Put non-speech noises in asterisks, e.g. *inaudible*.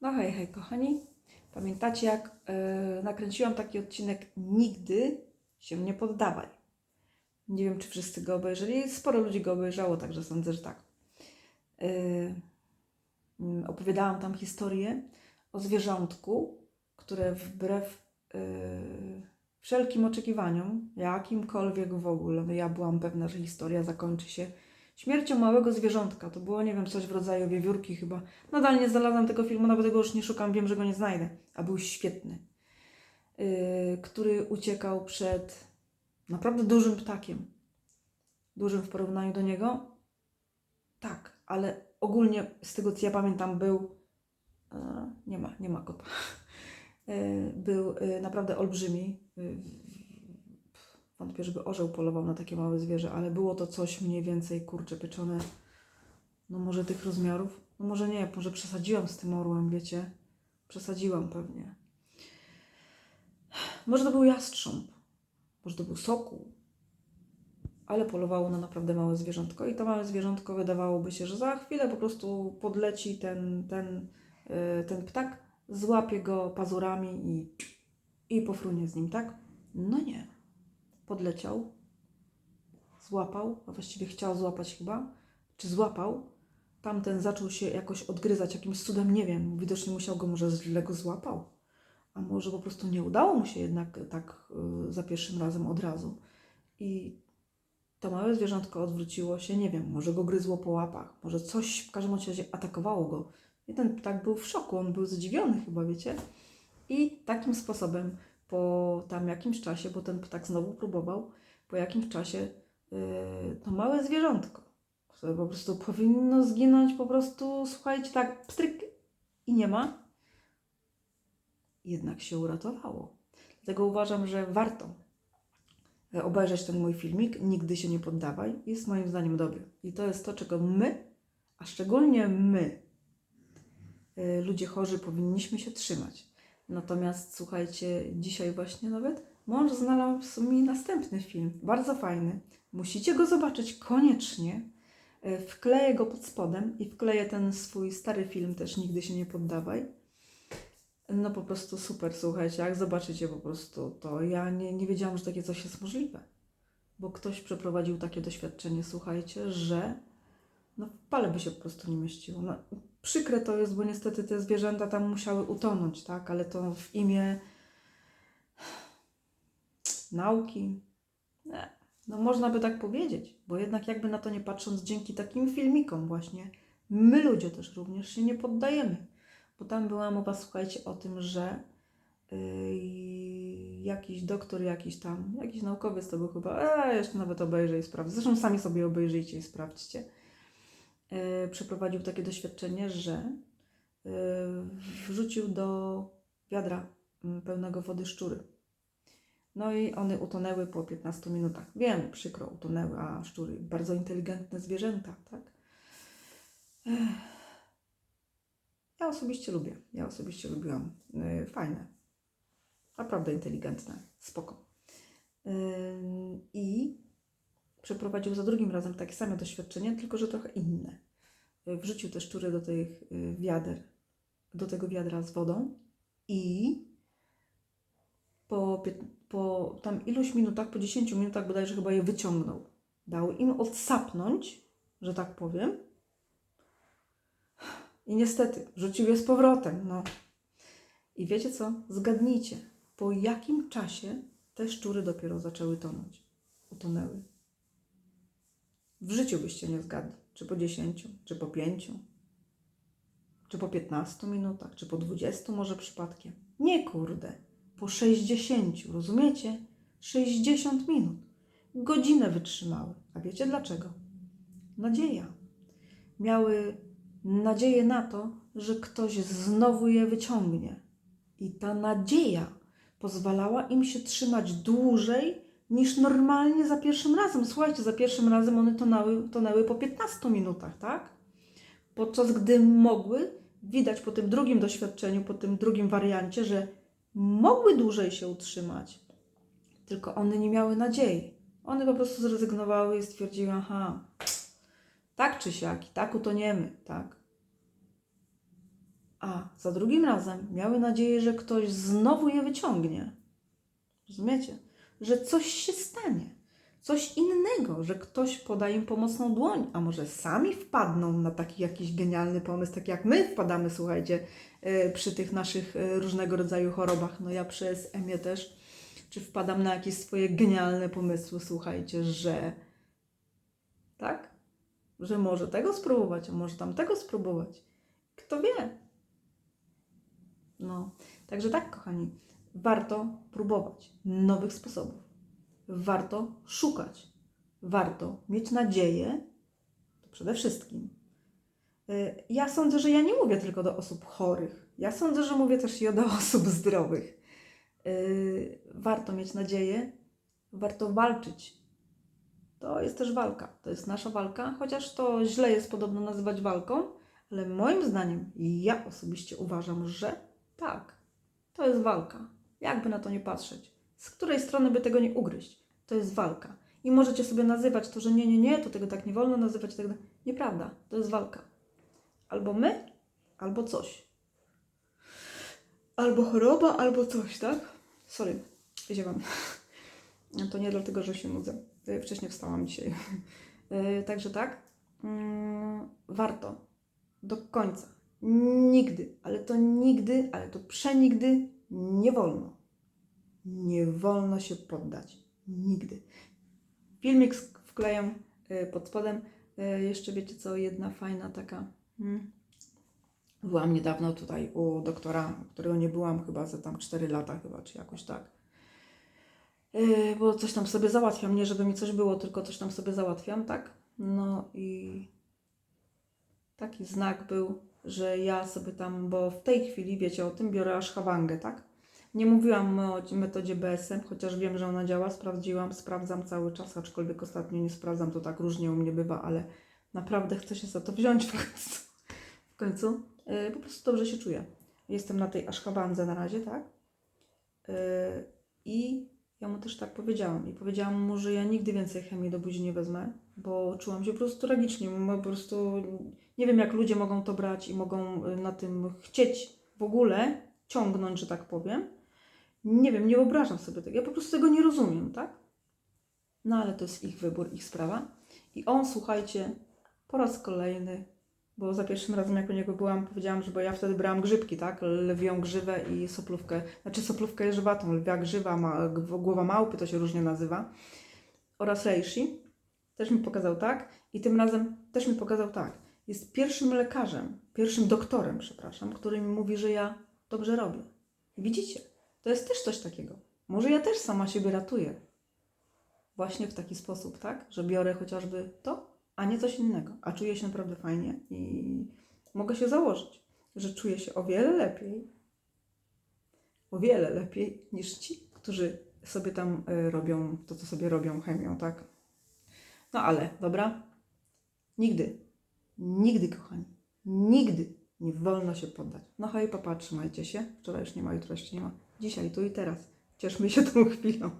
No hej, hej kochani. Pamiętacie jak e, nakręciłam taki odcinek Nigdy się nie poddawaj. Nie wiem, czy wszyscy go obejrzeli. Sporo ludzi go obejrzało, także sądzę, że tak. E, mm, opowiadałam tam historię o zwierzątku, które wbrew e, wszelkim oczekiwaniom, jakimkolwiek w ogóle, no ja byłam pewna, że historia zakończy się śmiercią małego zwierzątka. To było, nie wiem, coś w rodzaju wiewiórki chyba. Nadal nie znalazłam tego filmu, nawet tego już nie szukam, wiem, że go nie znajdę. A był świetny. Yy, który uciekał przed naprawdę dużym ptakiem. Dużym w porównaniu do niego. Tak, ale ogólnie z tego, co ja pamiętam, był. e, nie ma, nie ma kota. *laughs* E, był e, naprawdę olbrzymi. E, Wątpię, żeby orzeł polował na takie małe zwierzę, ale było to coś mniej więcej kurcze pieczone. No może tych rozmiarów? No może nie, może przesadziłam z tym orłem, wiecie? Przesadziłam pewnie. Może to był jastrząb, może to był sokół, ale polowało na naprawdę małe zwierzątko i to małe zwierzątko wydawałoby się, że za chwilę po prostu podleci ten, ten, yy, ten ptak, złapie go pazurami i, i pofrunie z nim, tak? No nie podleciał, złapał, a właściwie chciał złapać chyba, czy złapał. Tamten zaczął się jakoś odgryzać jakimś cudem, nie wiem, widocznie musiał go, może źle go złapał, a może po prostu nie udało mu się jednak tak y, za pierwszym razem od razu. I to małe zwierzątko odwróciło się, nie wiem, może go gryzło po łapach, może coś w każdym razie atakowało go. I ten ptak był w szoku, on był zdziwiony chyba, wiecie? I takim sposobem po tam jakimś czasie, bo ten ptak znowu próbował, po jakimś czasie yy, to małe zwierzątko, które po prostu powinno zginąć, po prostu, słuchajcie, tak pstryk i nie ma, jednak się uratowało. Dlatego uważam, że warto e, obejrzeć ten mój filmik, nigdy się nie poddawaj, jest moim zdaniem dobry. I to jest to, czego my, a szczególnie my, yy, ludzie chorzy, powinniśmy się trzymać. Natomiast słuchajcie, dzisiaj właśnie nawet mąż znalazł mi następny film, bardzo fajny. Musicie go zobaczyć koniecznie. E, Wkleję go pod spodem i wkleję ten swój stary film też Nigdy się nie poddawaj. No po prostu super, słuchajcie, jak zobaczycie po prostu to, ja nie, nie wiedziałam, że takie coś jest możliwe. Bo ktoś przeprowadził takie doświadczenie, słuchajcie, że no w pale by się po prostu nie mieściło. No, przykre to jest, bo niestety te zwierzęta tam musiały utonąć, tak? Ale to w imię nauki. Nie. No można by tak powiedzieć, bo jednak jakby na to nie patrząc, dzięki takim filmikom właśnie, my ludzie też również się nie poddajemy. Bo tam była mowa, słuchajcie, o tym, że yy, jakiś doktor, jakiś tam, jakiś naukowiec to był chyba, a jeszcze nawet obejrzę i sprawdzę. Zresztą sami sobie obejrzyjcie i sprawdźcie przeprowadził takie doświadczenie, że e, wrzucił do wiadra m, pełnego wody szczury. No i one utonęły po 15 minutach. Wiem, przykro, utonęły, a szczury bardzo inteligentne zwierzęta, tak? Ja osobiście lubię. Ja osobiście lubiłam. E, Fajne. Naprawdę inteligentne. Spoko. I przeprowadził za drugim razem takie same doświadczenie, tylko że trochę inne. Y, Wrzucił te szczury do tych y, wiader, do tego wiadra z wodą i po, po tam iluś minutach, po 10 minutach bodajże chyba je wyciągnął. Dał im odsapnąć, że tak powiem. I niestety, wrzucił je z powrotem. No. I wiecie co? Zgadnijcie, po jakim czasie te szczury dopiero zaczęły tonąć. Utonęły. W życiu byście nie zgadli. Czy po 10, czy po 5, czy po 15 minutach, czy po 20 może przypadkiem. Nie kurde, po 60, rozumiecie? 60 minut. Godzinę wytrzymały. A wiecie dlaczego? Nadzieja. Miały nadzieję na to, że ktoś znowu je wyciągnie. I ta nadzieja pozwalała im się trzymać dłużej niż normalnie za pierwszym razem. Słuchajcie, za pierwszym razem one tonały, tonęły po 15 minutach, tak? Podczas gdy mogły, widać po tym drugim doświadczeniu, po tym drugim wariancie, że mogły dłużej się utrzymać, tylko one nie miały nadziei. One po prostu zrezygnowały i stwierdziły, aha, tak czy siak, i tak utoniemy, tak? a za drugim razem miały nadzieję, że ktoś znowu je wyciągnie. Rozumiecie? Że coś się stanie, coś innego, że ktoś poda im pomocną dłoń, a może sami wpadną na taki jakiś genialny pomysł, tak jak my wpadamy, słuchajcie, e, przy tych naszych e, różnego rodzaju chorobach. No ja przez Emię też, czy wpadam na jakieś swoje genialne pomysły, słuchajcie, że tak? Że może tego spróbować, a może tamtego spróbować. Kto wie? No, także tak, kochani, warto próbować nowych sposobów. Warto szukać. Warto mieć nadzieję, to przede wszystkim. Y, Ja sądzę, że ja nie mówię tylko do osób chorych. Ja sądzę, że mówię też i do *laughs* osób zdrowych. Y, Warto mieć nadzieję, warto walczyć. To jest też walka. To jest nasza walka, chociaż to źle jest podobno nazywać walką, ale moim zdaniem, ja osobiście uważam, że tak, to jest walka. Jakby na to nie patrzeć. Z której strony by tego nie ugryźć? To jest walka. I możecie sobie nazywać to, że nie, nie, nie, to tego tak nie wolno nazywać. Tego... Nieprawda, to jest walka. Albo my, albo coś. Albo choroba, albo coś, tak? Sorry, ziewam. *laughs* To nie dlatego, że się nudzę. Wcześniej wstałam dzisiaj. Y, *laughs* Także tak, mm, warto do końca. Nigdy, ale to nigdy, ale to przenigdy nie wolno. Nie wolno się poddać. Nigdy. Filmik wklejam y, pod spodem. Y, Jeszcze wiecie co, jedna fajna taka. mm, Byłam niedawno tutaj u doktora, którego nie byłam chyba za tam 4 lata chyba, czy jakoś tak. Yy, bo coś tam sobie załatwiam, nie żeby mi coś było, tylko coś tam sobie załatwiam, tak? No i taki znak był, że ja sobie tam, bo w tej chwili, wiecie o tym, biorę ashwagandę, tak? Nie mówiłam o metodzie BSM, chociaż wiem, że ona działa, sprawdziłam, sprawdzam cały czas, aczkolwiek ostatnio nie sprawdzam, to tak różnie u mnie bywa, ale naprawdę chcę się za to wziąć w końcu. W końcu. Yy, po prostu dobrze się czuję. Jestem na tej ashwagandze na razie, tak? Yy, I ja mu też tak powiedziałam i powiedziałam mu, że ja nigdy więcej chemii do buzi nie wezmę, bo czułam się po prostu tragicznie. Po prostu nie wiem, jak ludzie mogą to brać i mogą y, na tym chcieć w ogóle ciągnąć, że tak powiem. Nie wiem, nie wyobrażam sobie tego. Ja po prostu tego nie rozumiem, tak? No ale to jest ich wybór, ich sprawa. I on, słuchajcie, po raz kolejny, bo za pierwszym razem jak u niego byłam, powiedziałam, że bo ja wtedy brałam grzybki, tak? Lwią grzywę i soplówkę. Znaczy soplówkę jeżywatą, lwia grzywa, ma, głowa małpy, to się różnie nazywa. Oraz reishi. Też mi pokazał tak. I tym razem też mi pokazał tak. Jest pierwszym lekarzem, pierwszym doktorem, przepraszam, który mi mówi, że ja dobrze robię. Widzicie, to jest też coś takiego. Może ja też sama siebie ratuję. Właśnie w taki sposób, tak? Że biorę chociażby to, a nie coś innego. A czuję się naprawdę fajnie i mogę się założyć, że czuję się o wiele lepiej, o wiele lepiej niż ci, którzy sobie tam y, robią to, co sobie robią chemią, tak? No ale, dobra, nigdy, nigdy, kochani, nigdy nie wolno się poddać. No hej, papa, trzymajcie się. Wczoraj już nie ma, jutro jeszcze nie ma. Dzisiaj, tu i teraz. Cieszmy się tą chwilą.